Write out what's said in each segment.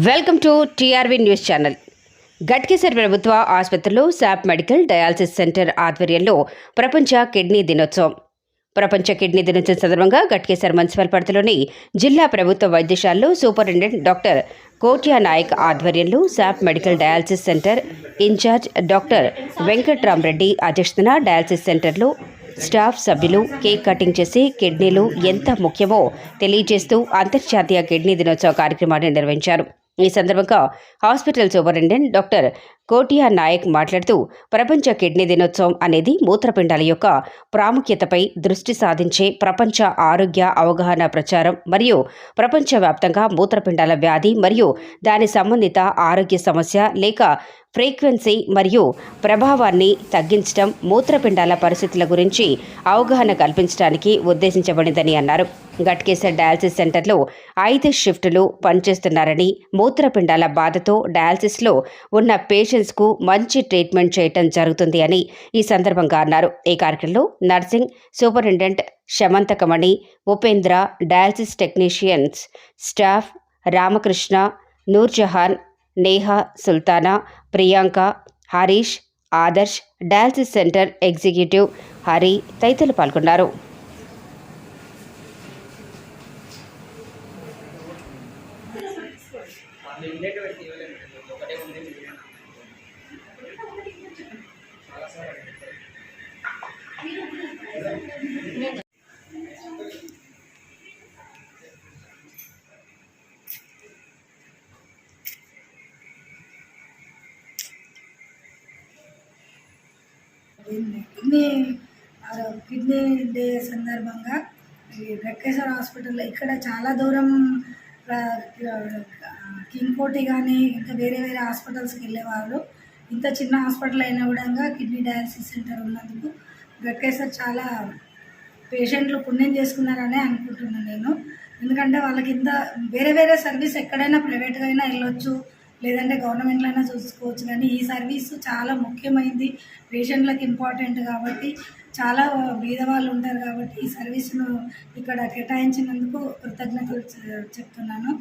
Welcome to TRV news channel. Ghatkesar ప్రభుత్వ ఆసుపత్రిలో SAAP medical dialysis centre ఆధ్వర్యంలో ప్రపంచ కిడ్నీ దినోత్సవం. ప్రపంచ కిడ్నీ దినోత్సవం సందర్భంగా గట్కేసర్ మున్సిపల్ పరిధిలోని జిల్లా ప్రభుత్వ వైద్యశాలలో సూపరింటెండెంట్ డాక్టర్ కోట్యా నాయక్ ఆధ్వర్యంలో SAAP medical dialysis centre in-charge doctor Venkatramareddy అధ్యక్షతన డయాలసిస్ సెంటర్లో స్టాఫ్ సభ్యులు కేక్ కటింగ్ చేసి కిడ్నీలు ఎంత ముఖ్యమో తెలియజేస్తూ అంతర్జాతీయ కిడ్నీ దినోత్సవ కార్యక్రమాన్ని నిర్వహించారు. ఈ సందర్భంగా hospital superintendent doctor Kotiya Nayak మాట్లాడుతూ ప్రపంచ కిడ్నీ దినోత్సవం అనేది మూత్రపిండాల యొక్క ప్రాముఖ్యతపై దృష్టి సాధించే ప్రపంచ ఆరోగ్య అవగాహన ప్రచారం మరియు ప్రపంచవ్యాప్తంగా మూత్రపిండాల వ్యాధి మరియు దాని సంబంధిత ఆరోగ్య సమస్య లేక ఫ్రీక్వెన్సీ మరియు ప్రభావాన్ని తగ్గించడం మూత్రపిండాల పరిస్థితుల గురించి అవగాహన కల్పించడానికి ఉద్దేశించబడిందని అన్నారు. గట్కేసర్ డయాలసిస్ సెంటర్లో ఐదు షిఫ్టులు పనిచేస్తున్నారని మూత్రపిండాల బాధతో డయాలసిస్లో ఉన్న పేషెంట్స్కు మంచి ట్రీట్మెంట్ చేయటం జరుగుతుంది అని ఈ సందర్భంగా అన్నారు. ఈ కార్యక్రమంలో nursing superintendent Shamanthakamani Upendra dialysis technicians staff Ramakrishna Noorjahan Neha Sultana Priyanka Harish Adarsh dialysis centre executive Hari తదితరులు పాల్గొన్నారు. ఒకటే ఉంది కిడ్నీ కిడ్నీ డే సందర్భంగా వెంకటేశ్వర హాస్పిటల్లో ఇక్కడ చాలా దూరం కింగ్ కోటి కానీ ఇంకా వేరే వేరే హాస్పిటల్స్కి వెళ్ళేవారు ఇంత చిన్న హాస్పిటల్ అయినా కూడా కిడ్నీ డయాలసిస్ సెంటర్ ఉన్నందుకు గట్కేశ్వర్ చాలా పేషెంట్లు పుణ్యం చేసుకున్నారనే అనుకుంటున్నాను నేను. ఎందుకంటే వాళ్ళకి ఇంత వేరే వేరే సర్వీస్ ఎక్కడైనా ప్రైవేట్గా అయినా వెళ్ళొచ్చు. లేదంటే గవర్నమెంట్లో అయినా చూసుకోవచ్చు. కానీ ఈ సర్వీస్ చాలా ముఖ్యమైనది పేషెంట్లకు ఇంపార్టెంట్ కాబట్టి చాలా బీదవాళ్ళు ఉంటారు కాబట్టి ఈ సర్వీస్ను ఇక్కడ కేటాయించినందుకు కృతజ్ఞతలు చెప్తున్నాను.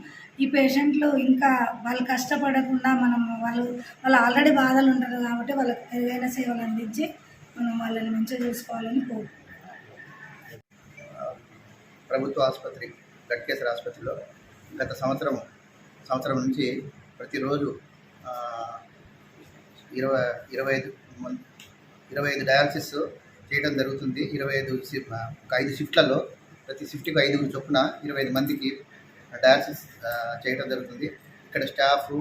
ఈ పేషెంట్లు ఇంకా వాళ్ళు కష్టపడకుండా మనం వాళ్ళు వాళ్ళు ఆల్రెడీ బాధలు ఉంటారు కాబట్టి వాళ్ళకి మెరుగైన సేవలు అందించి మనం వాళ్ళని మంచిగా చూసుకోవాలని కోరుకుంటున్నాను ప్రభుత్వ ఆసుపత్రి గట్కేశ్వర ఆసుపత్రిలో గత సంవత్సరం సంవత్సరం నుంచి ప్రతిరోజు ఇరవై ఇరవై ఐదు మం- ఇరవై ఐదు డయాలసిస్ చేయడం జరుగుతుంది. ఇరవై ఐదు ఒక ఐదు షిఫ్ట్లలో ప్రతి షిఫ్ట్కి ఐదుగురు చొప్పున ఇరవై ఐదు మందికి డయాలసిస్ చేయడం జరుగుతుంది. ఇక్కడ స్టాఫ్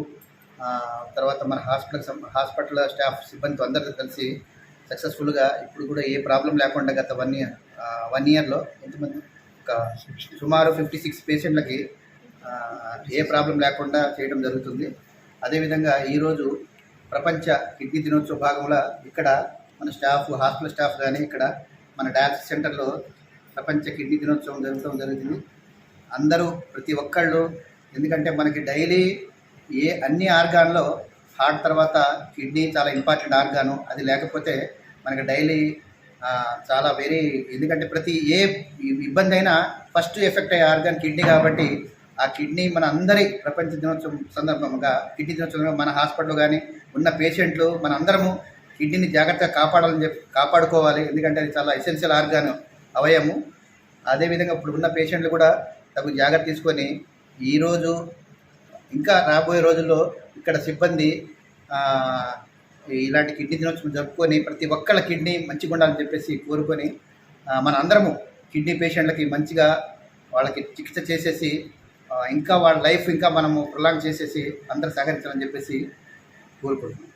తర్వాత మన హాస్పిటల్ హాస్పిటల్ స్టాఫ్ సిబ్బందితో అందరితో కలిసి సక్సెస్ఫుల్గా ఇప్పుడు కూడా ఏ ప్రాబ్లం లేకుండా గత వన్ ఇయర్ వన్ ఇయర్లో ఎంతమంది? ఒక సుమారు ఫిఫ్టీ సిక్స్ పేషెంట్లకి ఏ ప్రాబ్లం లేకుండా చేయడం జరుగుతుంది. అదేవిధంగా ఈరోజు ప్రపంచ కిడ్నీ దినోత్సవ భాగంలో ఇక్కడ మన స్టాఫ్ హాస్పిటల్ స్టాఫ్ కానీ ఇక్కడ మన డయాలసిస్ సెంటర్లో ప్రపంచ కిడ్నీ దినోత్సవం జరగడం జరుగుతుంది. అందరూ ప్రతి ఒక్కళ్ళు ఎందుకంటే మనకి డైలీ ఏ అన్ని ఆర్గాన్లో హార్ట్ తర్వాత కిడ్నీ చాలా ఇంపార్టెంట్ ఆర్గాను అది లేకపోతే మనకి డైలీ చాలా వెరీ ఎందుకంటే ప్రతి ఏ ఇబ్బంది అయినా ఫస్ట్ ఎఫెక్ట్ అయ్యే ఆర్గాన్ కిడ్నీ కాబట్టి ఆ కిడ్నీ మన అందరి ప్రపంచ దినోత్సవం సందర్భంగా కిడ్నీ దినోత్సవంలో మన హాస్పిటల్ కానీ ఉన్న పేషెంట్లు మన అందరము కిడ్నీని జాగ్రత్తగా కాపాడాలని చెప్పి కాపాడుకోవాలి. ఎందుకంటే అది చాలా ఎసెన్షియల్ ఆర్గాన్ అవయము. అదేవిధంగా ఇప్పుడు ఉన్న పేషెంట్లు కూడా తగు జాగ్రత్త తీసుకొని ఈరోజు ఇంకా రాబోయే రోజుల్లో ఇక్కడ సిబ్బంది ఇలాంటి కిడ్నీ దినోత్సవం జరుపుకొని ప్రతి ఒక్కళ్ళ కిడ్నీ మంచిగా ఉండాలని చెప్పేసి కోరుకొని మన అందరము కిడ్నీ పేషెంట్లకి మంచిగా వాళ్ళకి చికిత్స చేసేసి ఇంకా వాళ్ళ లైఫ్ ఇంకా మనము ప్రొలాంగ్ చేసేసి అందరూ సహకరించాలని చెప్పేసి కోరుకుంటున్నాం.